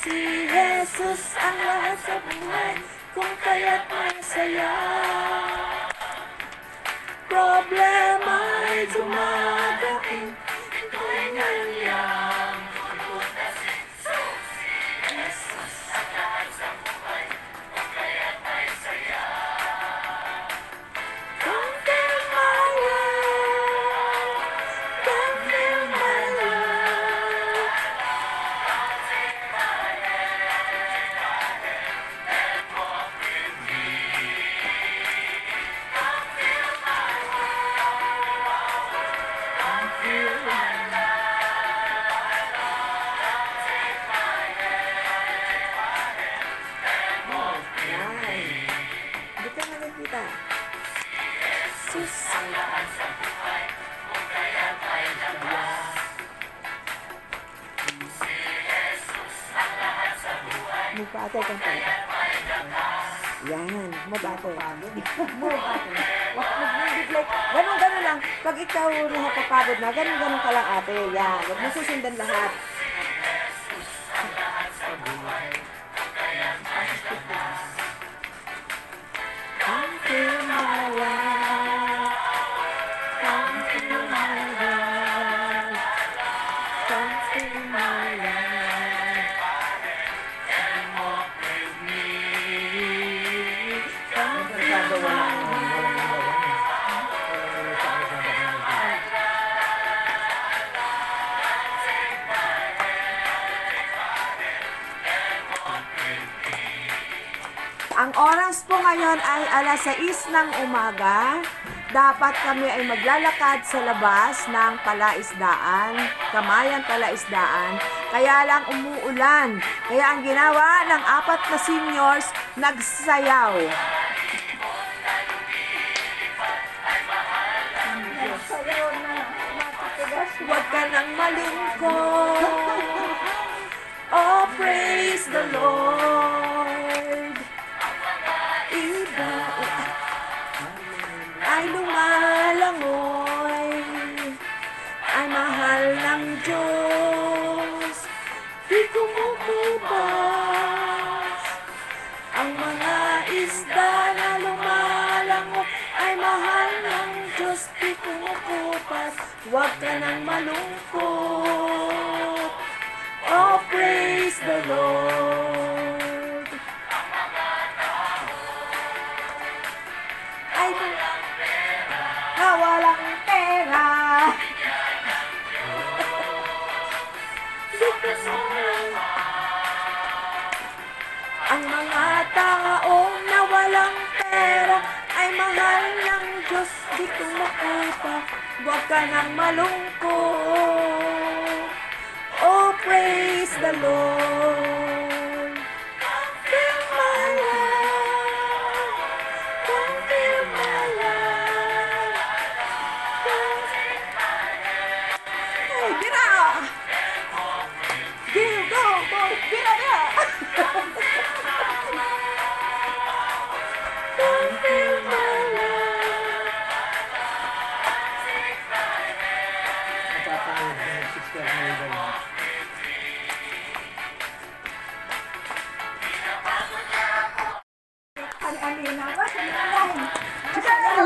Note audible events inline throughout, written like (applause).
Si Jesus ang lahat sa buhay kung kaya't masaya. Problema ay dumadating Mabate kang pala. Yan, mabate. Mabate. Wag mo bigla. Ganun, ganun lang. Pag ikaw napapagod na, ganun, ganun ka lang ate. Yan, wag mo susundan lahat. Ngayon ay alas 6 ng umaga. Dapat kami ay maglalakad sa labas ng palaisdaan, kamayan palaisdaan. Kaya lang umuulan. Kaya ang ginawa ng apat na seniors, nagsayaw. Huwag ka nang malungkot. Oh, praise the Lord. Huwag ka nang malungkot. Oh, praise the Lord. Ay, walang pera. Ang mga taong na walang pera ay mahal ng Diyos di kumakapa. Huwag ka nang malungkot. Na yun.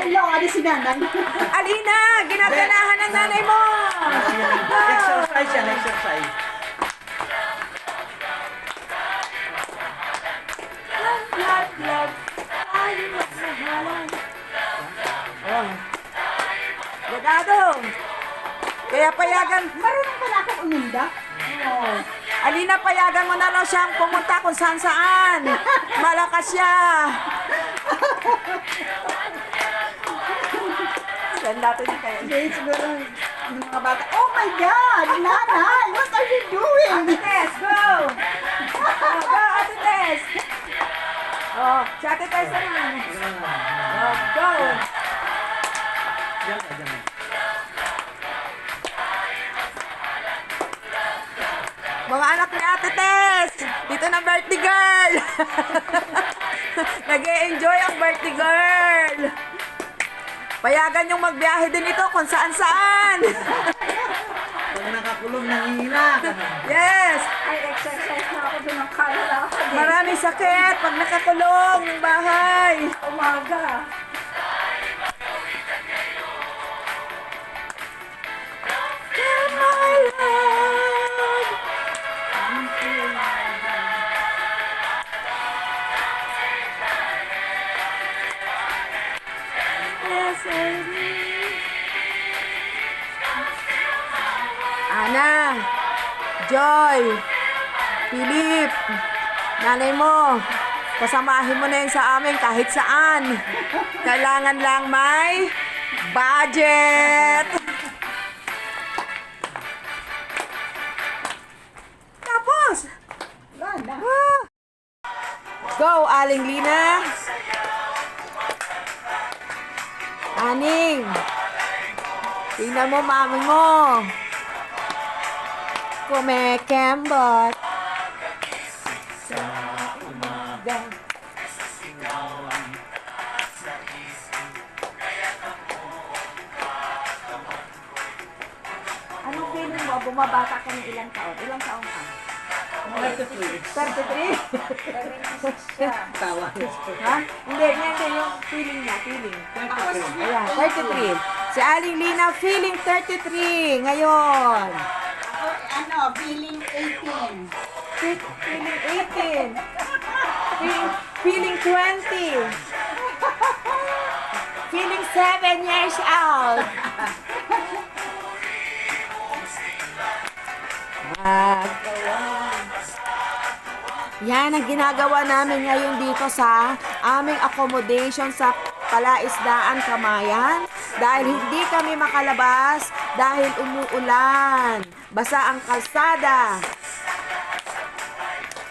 Hello, ano si nanay? Alina, ginaganahan ng nanay mo. Exercise yan, exercise. Kaya payagan, Marunong pala akong uminda. oh. Alina, payagan mo na lang siyang pumunta kung saan saan. Malakas siya. Saan natin kayo? Hindi, siguro yung mga bata, oh my God, nanay, what are you doing? Tess, go! Oh, go, Ate Tess! Oh, si Ate Tess naman. Oh, go! Diyan ka, diyan. Mga anak ni Ate Tess! Dito na birthday girl! (laughs) nag enjoy ang birthday girl! Payagan yung magbiyahe din ito kung saan saan! Pag nakakulong, nangihina ka na. yes! Ay, exercise na ako doon ng kala. Maraming sakit pag nakakulong ng bahay! Umaga. my Ana, Joy, Philip, nanay mo, kasamahin mo na yun sa amin kahit saan. Kailangan lang may budget. Tapos, ah. Go, Aling Lina. Aning. Tingnan mo, mami mo. Kumekembot. Sa umaga. Anong feeling mo? Bumabata ka ng ilang taon? Ilang taon ka? 33. 33? Tawa. ha? Hindi, yan din yung feeling niya, feeling. 33. Ayan, 33. Si Aling Lina, feeling 33 ngayon. Ako, ano, feeling 18. Fe- Feeling 18. Feeling, feeling 20. Feeling 7 years old. Ah, yan ang ginagawa namin ngayon dito sa aming accommodation sa Palaisdaan, Kamayan. Dahil hindi kami makalabas dahil umuulan. Basa ang kalsada.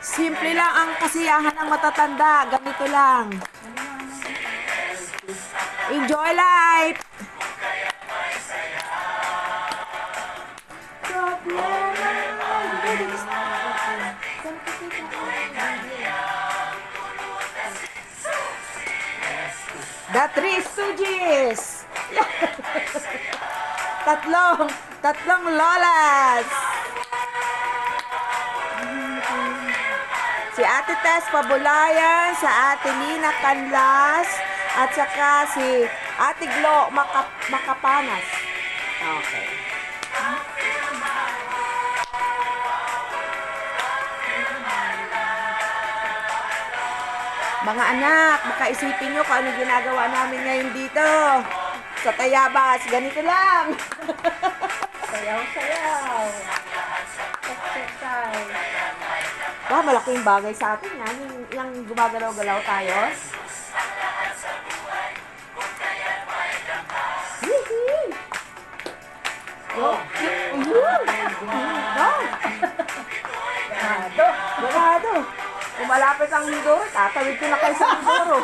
Simple lang ang kasiyahan ng matatanda. Ganito lang. Enjoy life! The Three Stooges! tatlong, tatlong lolas! Si Ate Tess Pabulayan, sa Ate Lina Canlas, at saka si Ate Glo Maka, Makapanas. Okay. Mga anak, baka isipin nyo kung ano ginagawa namin ngayon dito. Sa Tayabas, ganito lang. (laughs) Sayaw-sayaw. Exercise. Ba, malaking bagay sa atin yan. Yung, yung gumagalaw-galaw tayo. Ayun! Kung malapit ang Mindoro, tatawid ko na kayo sa Mindoro.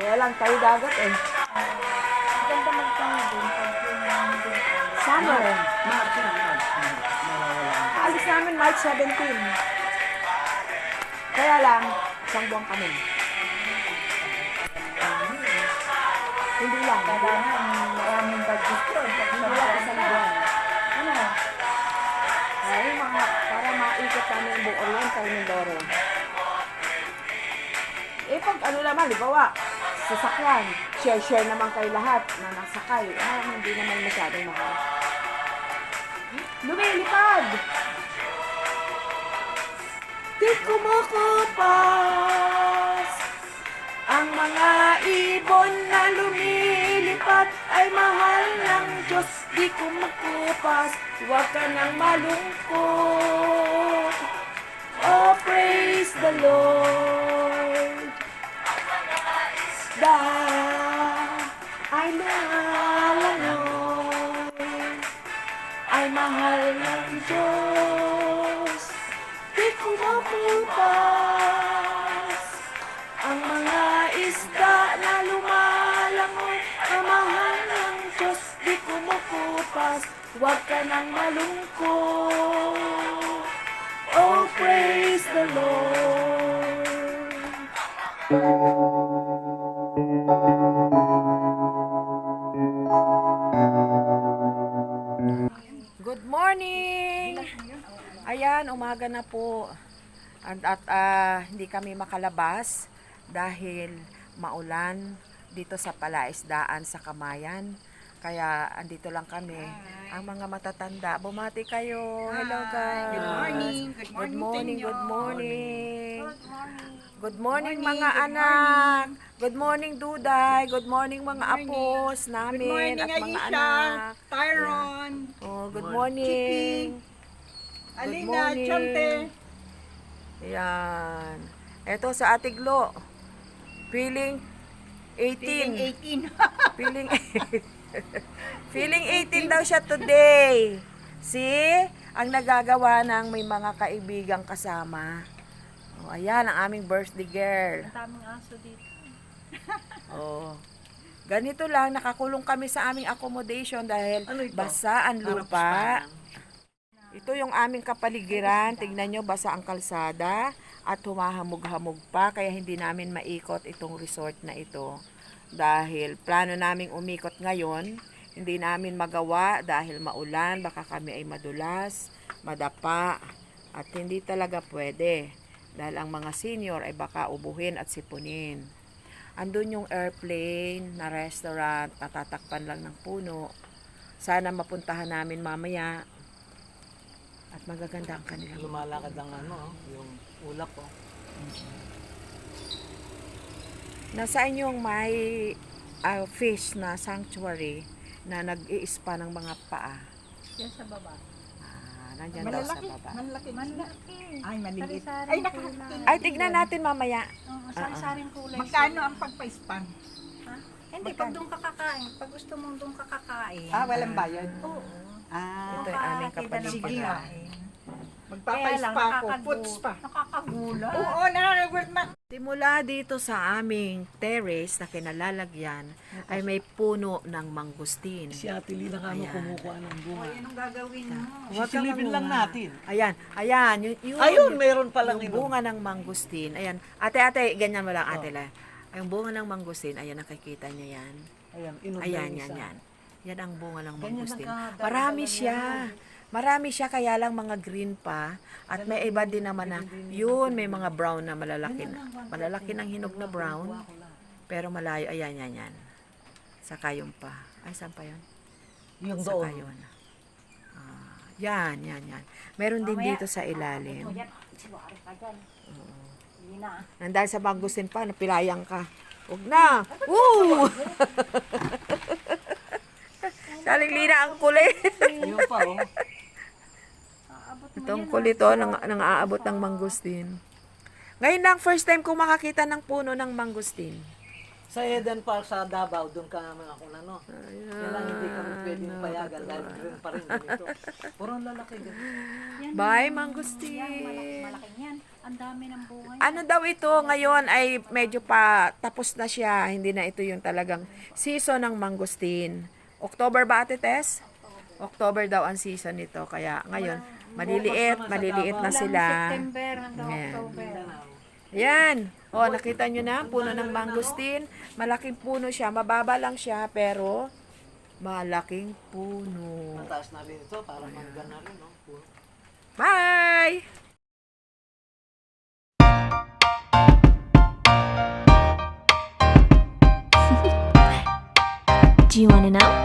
Kaya lang tayo dagat eh. Ganda magtanong din. Pag yung Summer. March na, March. Mawawala. Alis namin March 17. Kaya lang, isang buwan kami. Hindi lang. Kailangan maraming budget. Pag Hindi lang isang maikot namin yung buong Oriental Mindoro. Eh, pag ano naman, libawa, sasakyan, share-share naman kayo lahat na nasakay. Ah, hindi naman masyadong mahal. Lumilipad! Di kumukupas Ang mga ibon na lumilipad ay mahal ng Diyos. Di kumukupas, huwag ka nang malungkot praise the Lord. Dahil ay nalanon, ay mahal ng Diyos. Di kumukupas ang mga isda na lumalangoy. Ang mahal ng Diyos, di kumukupas. Huwag ka nang malungkot. Oh, praise the Lord. Good morning! Ayan, umaga na po. At, at ah, hindi kami makalabas dahil maulan dito sa palaisdaan sa Kamayan. Kaya andito lang kami. Ang mga matatanda, bumati kayo. Hello guys. Good morning. Good Good morning, morning, Tinyo. good morning. Good morning mga anak. Good morning Duday. Good morning mga apos Good namin morning, at mga Aisha, anak. Tyron, Oh, good morning. Alina, morning. Chante. Ayan. Ito sa Ate Glo. Feeling 18. 18. Feeling Feeling 18 daw siya today. See? Ang nagagawa ng may mga kaibigang kasama. Oh, ayan ang aming birthday girl. Ang daming aso dito. (laughs) Oh. Ganito lang, nakakulong kami sa aming accommodation dahil Ano ito? basa ang lupa. Ito yung aming kapaligiran. Tignan nyo, basa ang kalsada at humahamog-hamog pa. Kaya hindi namin maikot itong resort na ito. Dahil plano naming umikot ngayon, hindi namin magawa dahil maulan, baka kami ay madulas, madapa, at hindi talaga pwede. Dahil ang mga senior ay baka ubuhin at sipunin. Andun yung airplane na restaurant, natatakpan lang ng puno. Sana mapuntahan namin mamaya. At magaganda ang kanilang Lumalakad ang ano, yung ulap ko. Nasaan yung may ah, fish na sanctuary na nag-i-spa ng mga paa? Yan sa baba. Ah, nandyan daw sa baba. Malaki. Malaki. Ay, maliit. Sari-sari Ay, nakakatingin. Ay, tignan natin mamaya. Oo, sari-saring kulay. Magkano ang pagpa-span? Hindi, pag doon ka kakain. Pag gusto mong doon ka kakain. Ah, walang bayad. Oo. Ah, Ito ay aming kapaligiran. Sige nga. pagkain. Kaya lang, magpapa-spa ako. nakakagu- Foot spa. Nakakagulat. Oo, nakakagulat na. Simula dito sa aming terrace na kinalalagyan ay may puno ng mangustin. Si Ate Lina nga mo Ayan. kumukuha ng bunga. Anong gagawin mo? Huwag kang Sisilipin lang natin. Ayan, ayan. Yun, yun, Ayun, meron palang yung bunga ng mangustin. Ayan. Ate, ate, ganyan mo lang, ate. la. Yung bunga ng mangustin, ayan, nakikita niya yan. Ayan, inog na Ayan, yung yan, isa. yan. Yan ang bunga ng mangustin. Marami siya. Marami siya, kaya lang mga green pa. At may iba din naman na, yun, may mga brown na malalaki na. Malalaki ng hinog na brown. Pero malayo, ayan, yan, yan. Saka yung pa. Ay, saan pa yun? Yung Saka doon. yun. Ah, yan, yan, yan. Meron din dito sa ilalim. Nandahil sa Bangusin pa, napilayang ka. Huwag na! Woo! (laughs) Saling lina ang kulit. Ayun pa, oh. Itong kulit oh, nang, nang aabot ng mangustin. Ngayon lang, first time ko makakita ng puno ng mangustin. Sa Eden Park sa Davao, doon ka naman ako na, no? Yan lang hindi kami pwedeng payagan dahil green pa rin ganito. Puro ang lalaki ganito. Bye, Yan, mangustin! malaki yan. Ang dami ng bunga. Ano daw ito ngayon ay medyo pa tapos na siya. Hindi na ito yung talagang season ng mangustin. October ba ate Tess? October daw ang season nito. Kaya ngayon, maliliit, maliliit na sila. September hanggang Ayan. October. Yan. O, nakita nyo na, puno ng mangustin. Malaking puno siya. Mababa lang siya, pero malaking puno. Mataas na rin ito para mangga na rin, no? Bye! (laughs) Do you want to know?